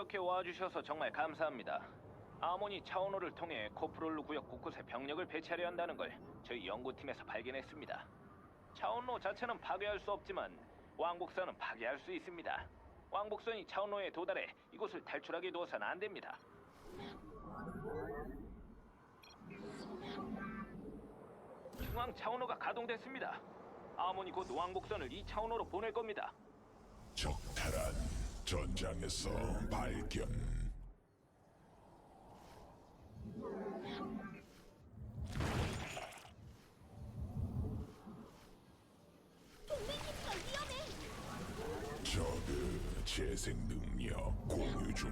이렇게 와주셔서 정말 감사합니다. 아모니 차원호를 통해 코프롤루 구역 곳곳에 병력을 배치하려 한다는 걸 저희 연구팀에서 발견했습니다. 차원로 자체는 파괴할 수 없지만 왕복선은 파괴할 수 있습니다. 왕복선이 차원로에 도달해 이곳을 탈출하게 두어서는 안 됩니다. 중앙 차원호가 가동됐습니다. 아모니 곧 왕복선을 이 차원호로 보낼 겁니다. 적탈한 전장에서 발견. 재생 능력 공유 중.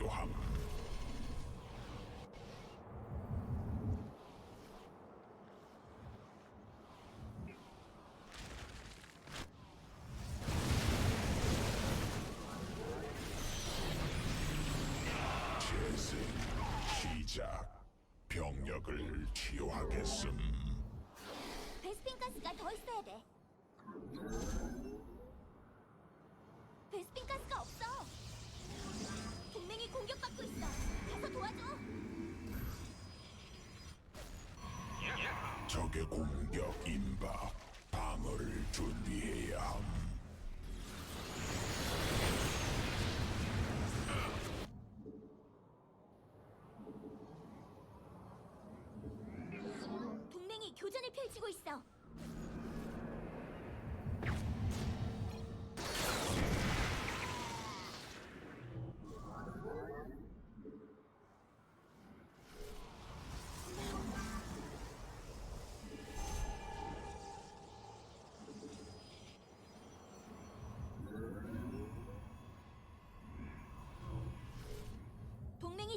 필요함. 적의 공격 임박. 방어를 준비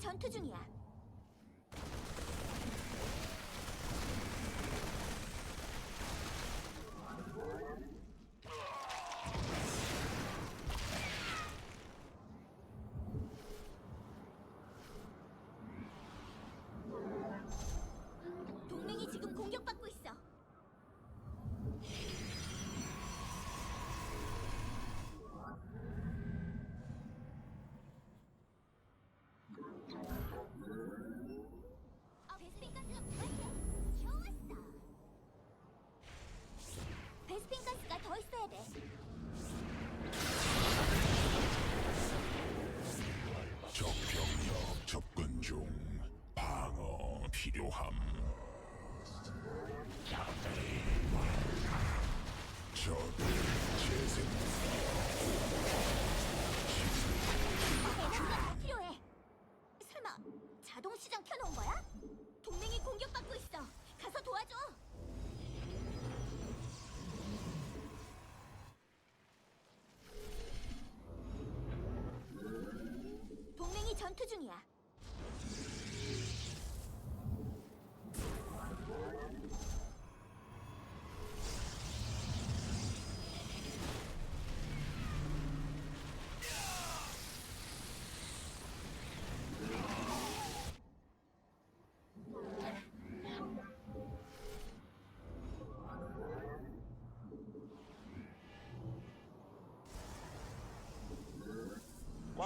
전투 중이야. 필요함. 적의 재생 자동 시장 켜놓은 거야? 동맹이 공격받고 있어. 가서 도와줘. 동맹이 전투 중이야.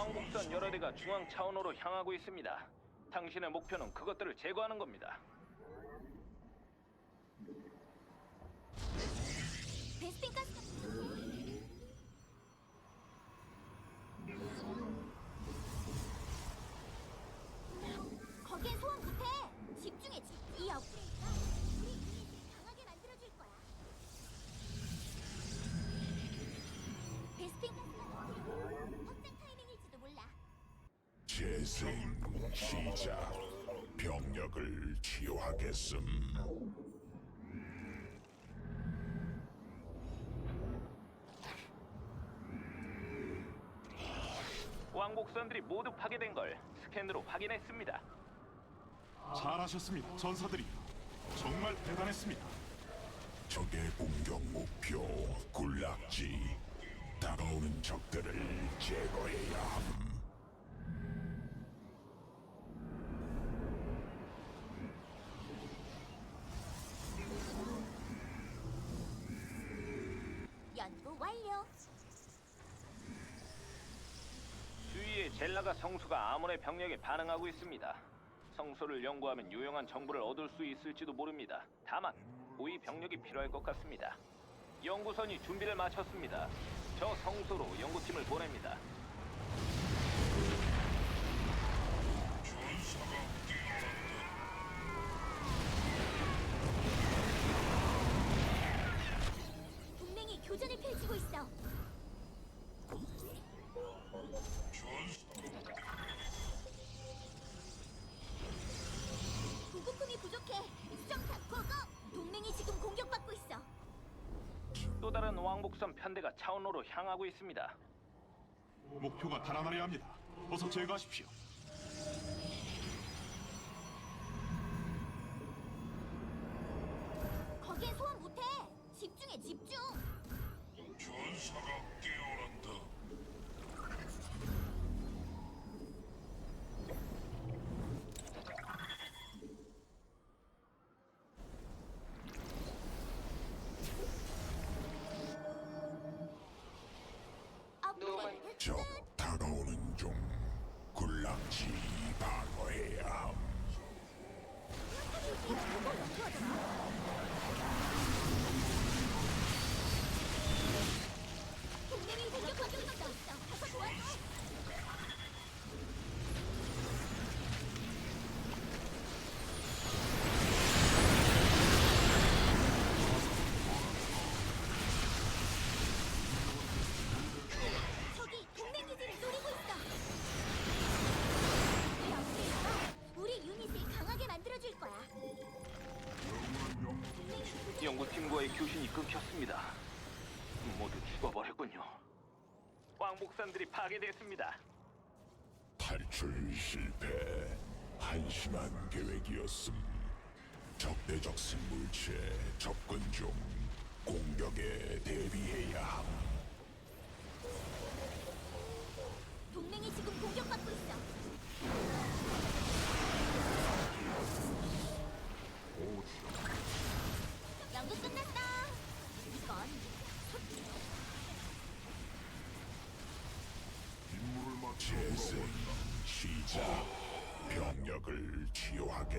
왕복선 여러 대가 중앙 차원호로 향하고 있습니다. 당신의 목표는 그것들을 제거하는 겁니다. 시작. 병력을 치유하겠음. 왕복선들이 모두 파괴된 걸 스캔으로 확인했습니다. 잘하셨습니다, 전사들이. 정말 대단했습니다. 적의 공격 목표 군락지. 다가오는 적들을 제거해야 함. 아몬의 병력에 반응하고 있습니다. 성소를 연구하면 유용한 정보를 얻을 수 있을지도 모릅니다. 다만 우위 병력이 필요할 것 같습니다. 연구선이 준비를 마쳤습니다. 저 성소로 연구팀을 보냅니다. 왕복선 편대가 차원로로 향하고 있습니다. 목표가 달아나려 합니다. 어서 제거하십시오. 연구팀과의 교신이 끊겼습니다. 모두 죽어버렸군요. 왕복선들이 파괴됐습니다. 탈출 실패. 한심한 계획이었음. 적대적 생물체 접근 중. 공격에 대비해야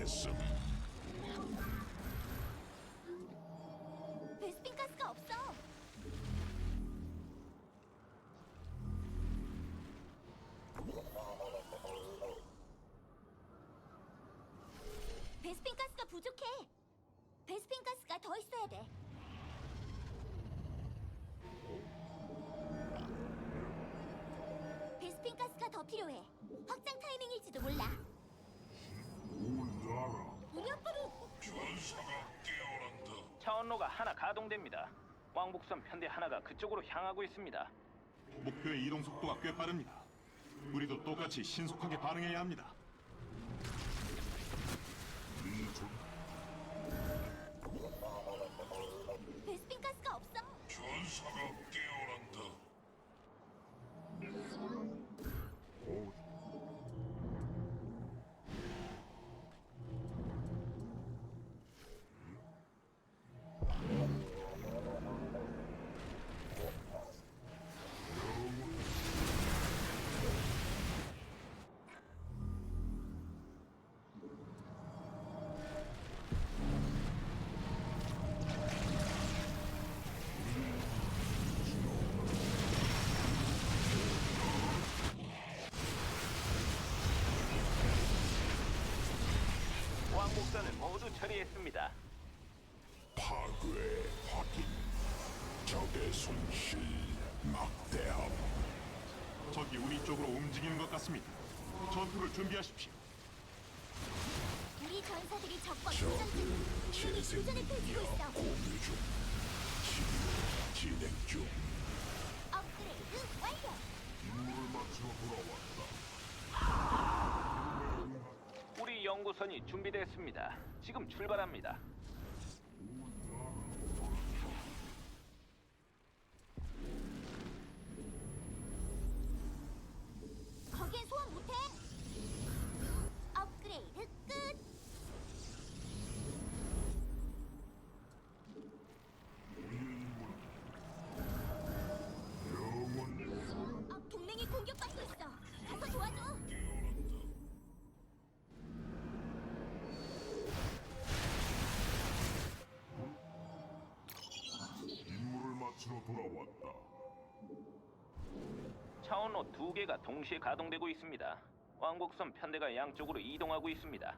치유하겠음. 베스핀 가스가 없어. 베스핀 가스가 부족해. 베스핀 가스가 더 있어야 돼. 베스핀 가스가 더 필요해. 확장 타이밍일지도 몰라. 우리 아빠는 전사가 차원로가 하나 가동됩니다. 왕복선 편대 하나가 그쪽으로 향하고 있습니다. 목표의 이동 속도가 꽤 빠릅니다. 우리도 똑같이 신속하게 반응해야 합니다. 베스핀 가스가 없어. 전사가 처리했습니다. 파괴 확인. 적의 손실 막대함. 적이 우리 쪽으로 움직이는 것 같습니다. 전투를 준비하십시오. 전사들이 적과 교전 중. 교전을 펼치고 있어. 공유 중 치료 진행 중 업그레이드 완료. 임무를 마치러 돌아왔다 우리 연구선이 준비됐습니다. 지금 출발합니다. 차원로 두 개가 동시에 가동되고 있습니다. 왕복선 편대가 양쪽으로 이동하고 있습니다.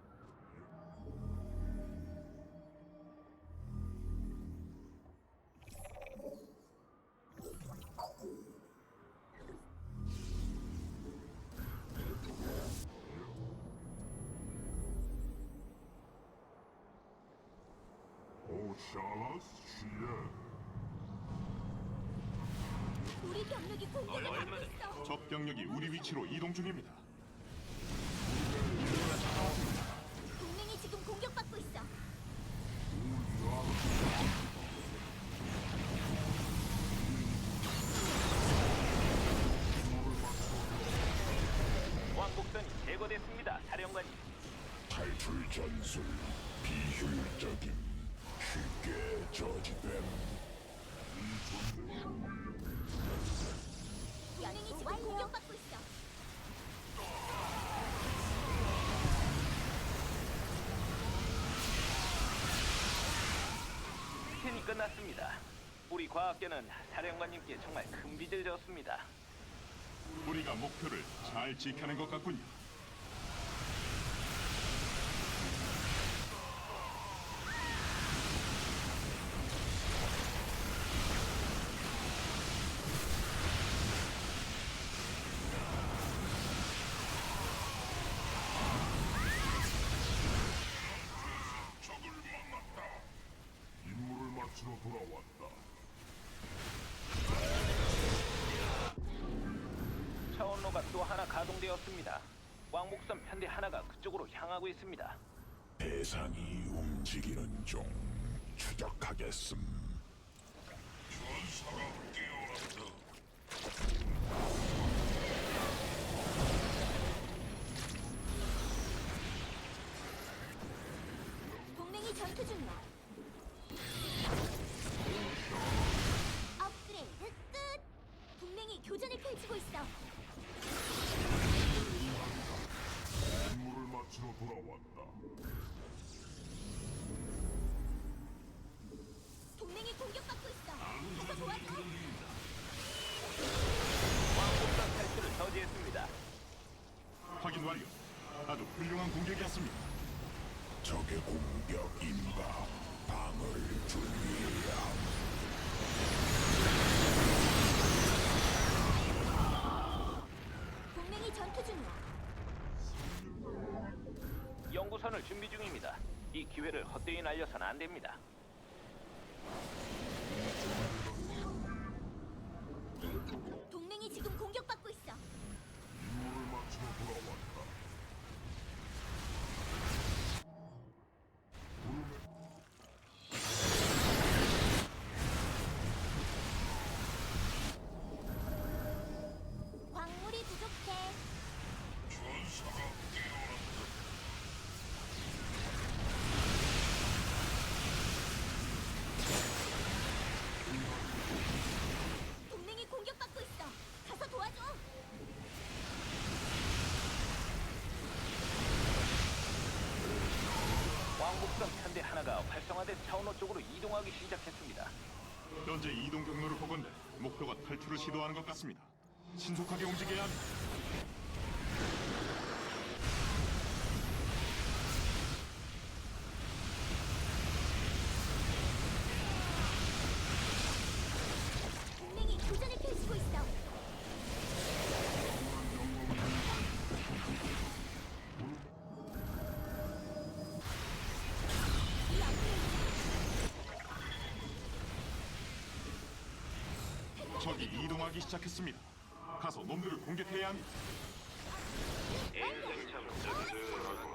오샬라스 시에 우리 병력이 공격을 받고 있어. 적 병력이 우리 위치로 이동 중입니다. 동맹이 지금 공격받고 있어. 왕복선이 제거됐습니다. 사령관님. 탈출 전술 비효율적임 쉽게 저지됨 동맹이 지금 공격받고 있어. 스캔이 끝났습니다. 우리 과학계는 사령관님께 정말 큰 빚을 졌습니다. 우리가 목표를 잘 지켜낸 것 같군요. 적을 만났다 임무를 마치러 돌아왔다 차원로가 또 하나 가동되었습니다. 왕복선 편대 하나가 그쪽으로 향하고 있습니다. 대상이 움직이는 중 추적하겠음 전사가 깨어났다 동맹이 전투 중이야. 업그레이드 끝. 동맹이 교전을 펼치고 있어. 임무를 마치러 돌아왔다 동맹이 공격받고 있어. 가서 도와줘. 왕복선 탈출을 저지했습니다. 확인 완료. 아주 훌륭한 공격이었습니다. 적의 공격 임박 방을 준비해야 동맹이 전투 중이야. 연구 선을 준비 중입니다. 이 기회를 헛되이 날려선 안 됩니다. 동맹이 지금 공격받고 있어. 임무를 마치러 돌아왔다 활성화된 차원로 쪽으로 이동하기 시작했습니다. 현재 이동 경로를 보건대 목표가 탈출을 시도하는 것 같습니다. 신속하게 움직여야 합니다. 적이 이동하기 시작했습니다. 가서 놈들을 공격해야 합니다. 동맹이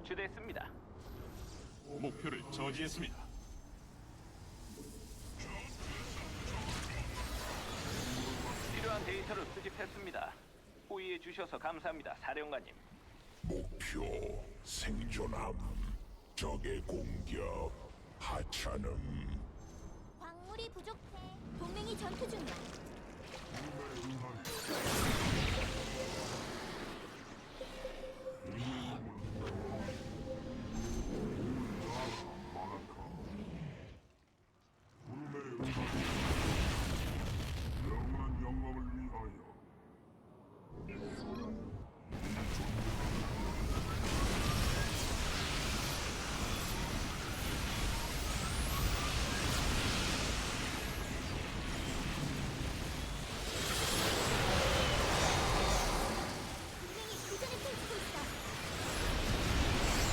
격추됐습니다. 목표를 저지했습니다. 필요한 데이터를 수집했습니다. 호의해 주셔서 감사합니다, 사령관님. 목표 생존함 적의 공격 하찮음 광물이 부족해. 동맹이 전투 중이야. 영원한 영광을 위하여 동맹이 교전을 펼치고 있어.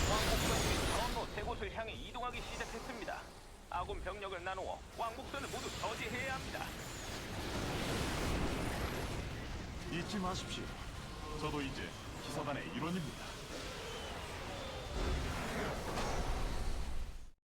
왕복선이 차원로 세 곳을 향해 이동하기 시작했습니다. 아군 병력을 나누어 왕복선을 모두 저지해야 합니다. 잊지 마십시오. 저도 이제 기사단의 일원입니다.